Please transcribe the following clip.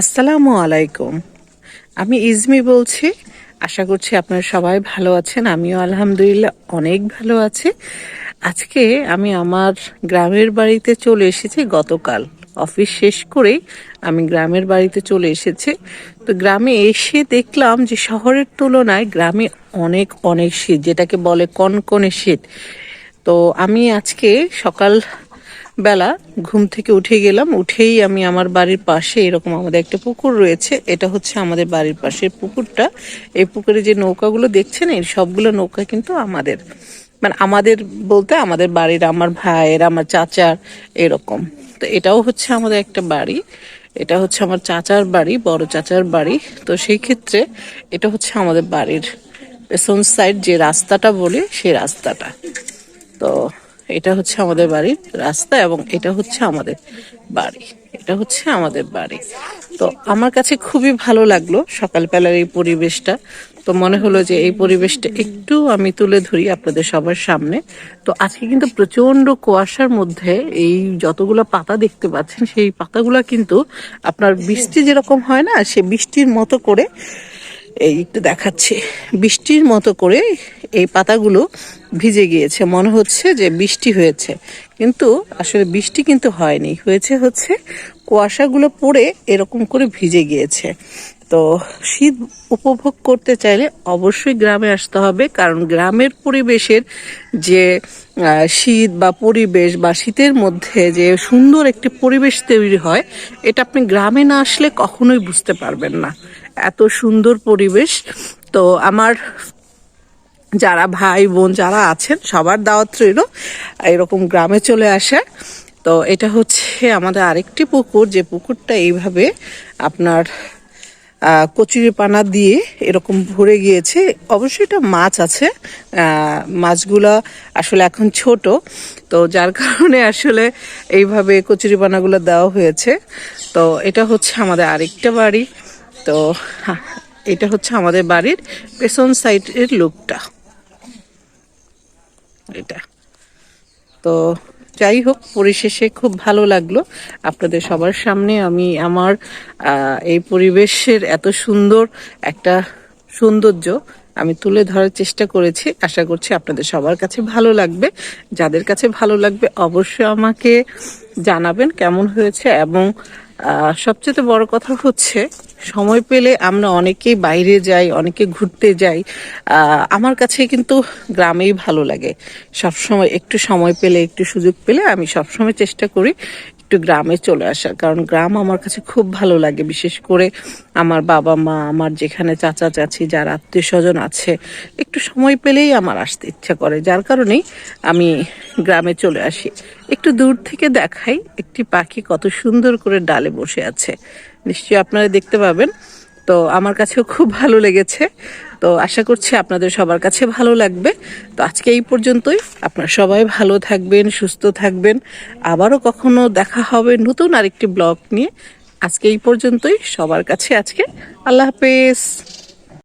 আসসালামু আলাইকুম। আমি ইজমি বলছি। আশা করছি আপনারা সবাই ভালো আছেন। আমিও আলহামদুলিল্লাহ অনেক ভালো আছি। আজকে আমি আমার গ্রামের বাড়িতে চলে এসেছি। গতকাল অফিস শেষ করেই আমি গ্রামের বাড়িতে চলে এসেছি। তো গ্রামে এসে দেখলাম যে শহরের তুলনায় গ্রামে অনেক অনেক শীত, যেটাকে বলে কনকনে শীত। তো আমি আজকে সকাল বেলা ঘুম থেকে উঠে গেলাম, উঠেই আমি আমার বাড়ির পাশে এরকম আমাদের একটা পুকুর রয়েছে, এটা হচ্ছে আমাদের বাড়ির পাশের পুকুরটা। এই পুকুরে যে নৌকাগুলো দেখছেন এই সবগুলো নৌকা কিন্তু আমাদের। মানে আমাদের বলতে আমাদের বাড়ির আমার ভাইয়ের, আমার চাচার এরকম। তো এটাও হচ্ছে আমাদের একটা বাড়ি, এটা হচ্ছে আমার চাচার বাড়ি, বড় চাচার বাড়ি। তো সেই ক্ষেত্রে এটা হচ্ছে আমাদের বাড়ির পেছন সাইড যে রাস্তাটা বলি, সেই রাস্তাটা। তো এটা হচ্ছে আমাদের বাড়ির রাস্তা এবং এটা হচ্ছে আমাদের বাড়ি। এটা হচ্ছে আমাদের বাড়ি। তো আমার কাছে খুবই ভালো লাগল সকালবেলার এই পরিবেশটা। তো মনে হলো যে এই পরিবেশটা একটু আমি তুলে ধরি আপনাদের সবার সামনে। তো আজকে কিন্তু প্রচণ্ড কুয়াশার মধ্যে এই যতগুলো পাতা দেখতে পাচ্ছেন, সেই পাতাগুলো কিন্তু আপনার বৃষ্টি যেরকম হয় না, সে বৃষ্টির মতো করে, এই একটু দেখাচ্ছি। বৃষ্টির মতো করে এই পাতাগুলো ভিজে গিয়েছে। মনে হচ্ছে যে বৃষ্টি হয়েছে। কিন্তু আসলে বৃষ্টি কিন্তু হয়নি। হয়েছে হচ্ছে কুয়াশাগুলো পড়ে এরকম করে ভিজে গিয়েছে। তো শীত উপভোগ করতে চাইলে অবশ্যই গ্রামে আসতে হবে। কারণ গ্রামের পরিবেশের যে শীত বা পরিবেশ বা শীতের মধ্যে যে সুন্দর একটি পরিবেশ তৈরি হয়, এটা আপনি গ্রামে না আসলে কখনোই বুঝতে পারবেন না। এত সুন্দর পরিবেশ। তো আমার যারা ভাই বোন যারা আছেন সবার দাওয়াত রইল। এরকম গ্রামে চলে আসে তো এটা হচ্ছে আমাদের আরেকটি পুকুর। যে পুকুরটা এইভাবে আপনার আহ, কচুরি পানা দিয়ে এরকম ভরে গিয়েছে। অবশ্যই এটা মাছ আছে। মাছগুলো আসলে এখন ছোট। তো যার কারণে আসলে এইভাবে কচুরি পানাগুলো দেওয়া হয়েছে। তো এটা হচ্ছে আমাদের আরেকটা বাড়ি। তো এটা হচ্ছে আমাদের বাড়ির পেছন সাইডের লুকটা। এটা। তো যাই হোক, পরিশেষে খুব ভালো লাগল আপনাদের সবার সামনে। আমি আমার এই পরিবেশের এত সুন্দর একটা সৌন্দর্য আমি তুলে ধরার চেষ্টা করেছি। আশা করছি আপনাদের সবার কাছে ভালো লাগবে। যাদের কাছে ভালো লাগবে অবশ্যই আমাকে জানাবেন কেমন হয়েছে এবং সবচেয়ে বড় কথা হচ্ছে, সময় পেলে আমরা অনেকেই বাইরে যাই, অনেকে ঘুরতে যাই। আমার কাছে কিন্তু গ্রামেই ভালো লাগে। সবসময় একটু সময় পেলে, একটু সুযোগ পেলে আমি সবসময় চেষ্টা করি একটু গ্রামে চলে আসার কারণ গ্রাম আমার কাছে খুব ভালো লাগে, বিশেষ করে আমার বাবা মা, আমার যেখানে চাচা চাচি যার আত্মীয় স্বজন আছে, একটু সময় পেলেই আমার আসতে ইচ্ছা করে। যার কারণেই আমি গ্রামে চলে আসি। একটু দূর থেকে দেখাই, একটি পাখি কত সুন্দর করে ডালে বসে আছে। নিশ্চয়ই আপনারা দেখতে পাবেন। তো আমার কাছেও খুব ভালো লেগেছে। তো আশা করছি আপনাদের সবার কাছে ভালো লাগবে। তো আজকে এই পর্যন্তই। আপনারা সবাই ভালো থাকবেন, সুস্থ থাকবেন। আবারও কখনো দেখা হবে নতুন আরেকটি ব্লগ নিয়ে। আজকে এই পর্যন্তই। সবার কাছে আজকে আল্লাহ হাফেজ।